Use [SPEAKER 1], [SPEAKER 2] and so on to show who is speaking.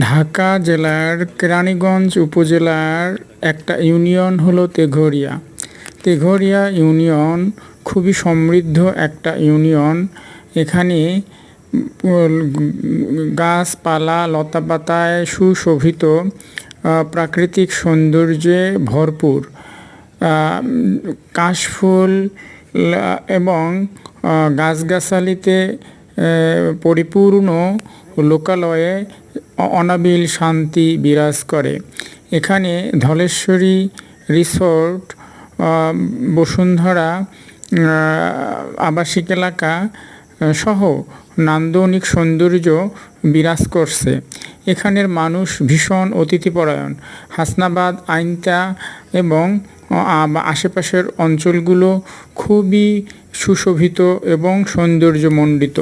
[SPEAKER 1] ঢাকা জেলার কেরানীগঞ্জ উপজেলার একটা ইউনিয়ন হলো তেঘরিয়া। তেঘরিয়া ইউনিয়ন খুবই সমৃদ্ধ একটা ইউনিয়ন। এখানে গাছপালা, লতাপাতায় সুশোভিত প্রাকৃতিক সৌন্দর্যে ভরপুর। কাশফুল এবং গাছগাছালিতে পরিপূর্ণ লোকালয়ে অনাবিল শান্তি বিরাজ করে। এখানে ধলেশ্বরী রিসোর্ট বসুন্ধরা আবাসিক এলাকা সহ নান্দনিক সৌন্দর্য বিরাজ করছে। এখানের মানুষ ভীষণ অতিথিপরায়ণ। হাসনাবাদ, আইনতা এবং আশেপাশের অঞ্চলগুলো খুবই সুশোভিত এবং সৌন্দর্যমণ্ডিত।